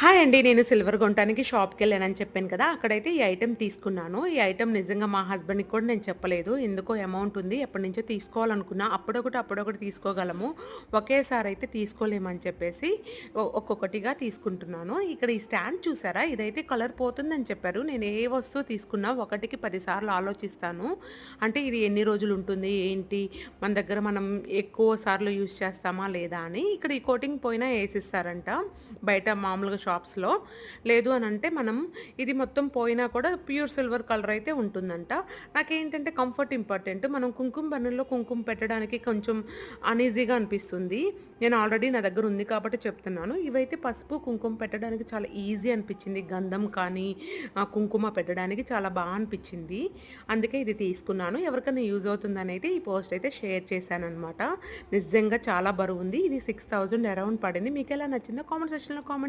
Hi అండి నేను silver కొనడానికి షాప్కి వెళ్ళానని చెప్పాను కదా అక్కడైతే ఈ ఐటెం తీసుకున్నాను. ఈ ఐటెం నిజంగా మా హస్బెండ్కి కూడా నేను చెప్పలేదు. ఎందుకో అమౌంట్ ఉంది ఎప్పటి నుంచో తీసుకోవాలనుకున్నా అప్పుడొకటి అప్పుడొకటి తీసుకోగలము. ఒకేసారి అయితే తీసుకోలేమని చెప్పేసి ఒక్కొక్కటిగా తీసుకుంటున్నాను. ఇక్కడ ఈ స్టాండ్ చూసారా? ఇదైతే కలర్ పోతుందని చెప్పారు. నేను ఏ వస్తువు తీసుకున్నా ఒకటికి పదిసార్లు ఆలోచిస్తాను. అంటే ఇది ఎన్ని రోజులు ఉంటుంది ఏంటి మన దగ్గర మనం ఎక్కువ సార్లు యూజ్ చేస్తామా లేదా అని. ఇక్కడ ఈ కోటింగ్ పోయినా వేసిస్తారంట. బయట మామూలుగా షాప్స్లో లేదు అని అంటే మనం ఇది మొత్తం పోయినా కూడా ప్యూర్ సిల్వర్ కలర్ అయితే ఉంటుందంట. నాకేంటంటే కంఫర్ట్ ఇంపార్టెంట్ మనం కుంకుమ బన్నుల్లో కుంకుమ పెట్టడానికి కొంచెం అనీజీగా అనిపిస్తుంది. నేను ఆల్రెడీ నా దగ్గర ఉంది కాబట్టి చెప్తున్నాను. ఇవైతే పసుపు కుంకుమ పెట్టడానికి చాలా ఈజీ అనిపించింది. గంధం కానీ కుంకుమ పెట్టడానికి చాలా బాగా అనిపించింది. అందుకే ఇది తీసుకున్నాను. ఎవరికైనా యూజ్ అవుతుందని అయితే ఈ పోస్ట్ అయితే షేర్ చేశాను అనమాట నిజంగా చాలా బరువు ఉంది. ఇది సిక్స్ థౌజండ్ అరౌండ్ పడింది. మీకు ఎలా నచ్చిందో కామెంట్ సెక్షన్లో కామెంట్